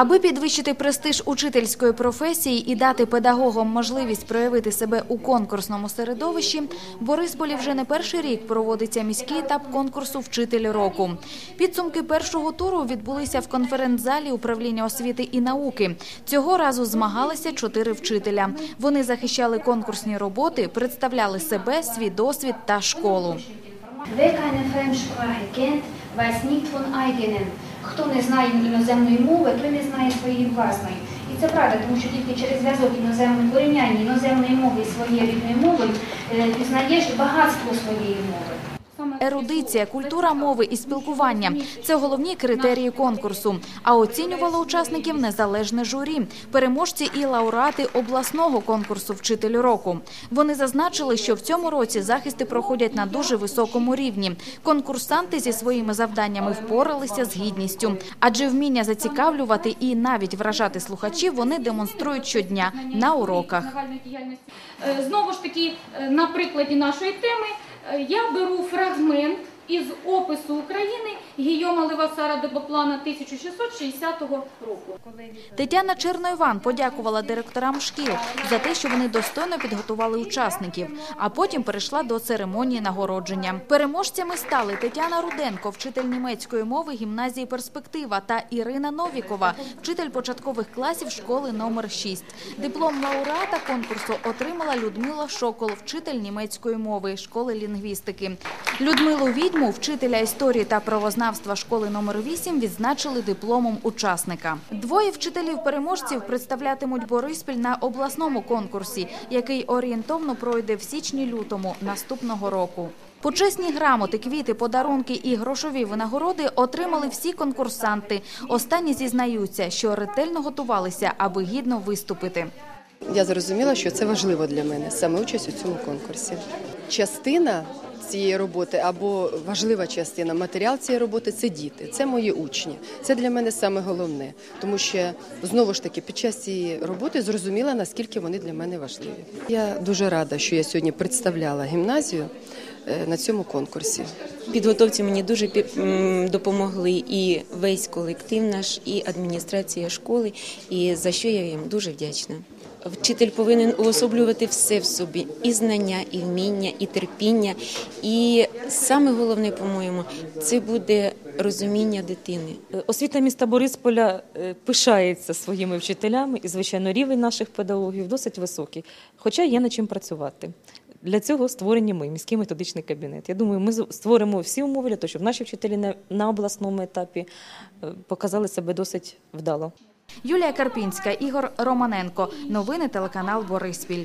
Аби підвищити престиж учительської професії і дати педагогам можливість проявити себе у конкурсному середовищі, Борисполі вже не перший рік проводиться міський етап конкурсу Вчитель року. Підсумки першого туру відбулися в конференц-залі управління освіти і науки. Цього разу змагалися чотири вчителя. Вони захищали конкурсні роботи, представляли себе, свій досвід та школу. Wer keine Fremdsprache kennt, weiß. Хто не знає іноземної мови, той не знає своєї власної. І це правда, тому що тільки через зв'язок іноземної порівняння іноземної мови і своєї рідної мови е, пізнаєш багатство своєї мови. Ерудиція, культура мови і спілкування це головні критерії конкурсу. А оцінювало учасників незалежне журі, переможці і лауреати обласного конкурсу Вчитель року. Вони зазначили, що в цьому році захисти проходять на дуже високому рівні. Конкурсанти зі своїми завданнями впоралися з гідністю, адже вміння зацікавлювати і навіть вражати слухачів вони демонструють щодня на уроках. Е, Знову ж таки, е, на прикладі нашої теми я беру фрагмент із опису України Гійома Левасара Дебоплана 1660 року. Тетяна Черноїван подякувала директорам шкіл за те, що вони достойно підготували учасників, а потім перейшла до церемонії нагородження. Переможцями стали Тетяна Руденко, вчитель німецької мови гімназії Перспектива та Ірина Новікова, вчитель початкових класів школи номер 6. Диплом лауреата конкурсу отримала Людмила Шокол, вчитель німецької мови школи лінгвістики. Людмилу Відьму, вчителя історії та правознавства школи номер 8, відзначили дипломом учасника. Двоє вчителів-переможців представлятимуть Бориспіль на обласному конкурсі, який орієнтовно пройде в січні-лютому наступного року. Почесні грамоти, квіти, подарунки і грошові винагороди отримали всі конкурсанти. Останні зізнаються, що ретельно готувалися, аби гідно виступити. Я зрозуміла, що це важливо для мене саме участь у цьому конкурсі. Частина цієї роботи або важлива частина матеріал цієї роботи це діти, це мої учні. Це для мене саме головне, тому що знову ж таки під час цієї роботи зрозуміла наскільки вони для мене важливі. Я дуже рада, що я сьогодні представляла гімназію е, на цьому конкурсі. Підготовці мені дуже допомогли і весь колектив наш, і адміністрація школи, і за що я їм дуже вдячна. Вчитель повинен уособлювати все в собі: і знання, і вміння, і терпіння. І саме головне, по-моєму, це буде розуміння дитини. Освіта міста Борисполя е, пишається своїми вчителями, і звичайно, рівень наших педагогів досить високий, хоча є над чим працювати. Для цього створені ми, міський методичний кабінет. Я думаю, ми створимо всі умови для того, щоб наші вчителі на обласному етапі е, показали себе досить вдало. Юлія Карпінська, Ігор Романенко. Новини телеканал Бориспіль.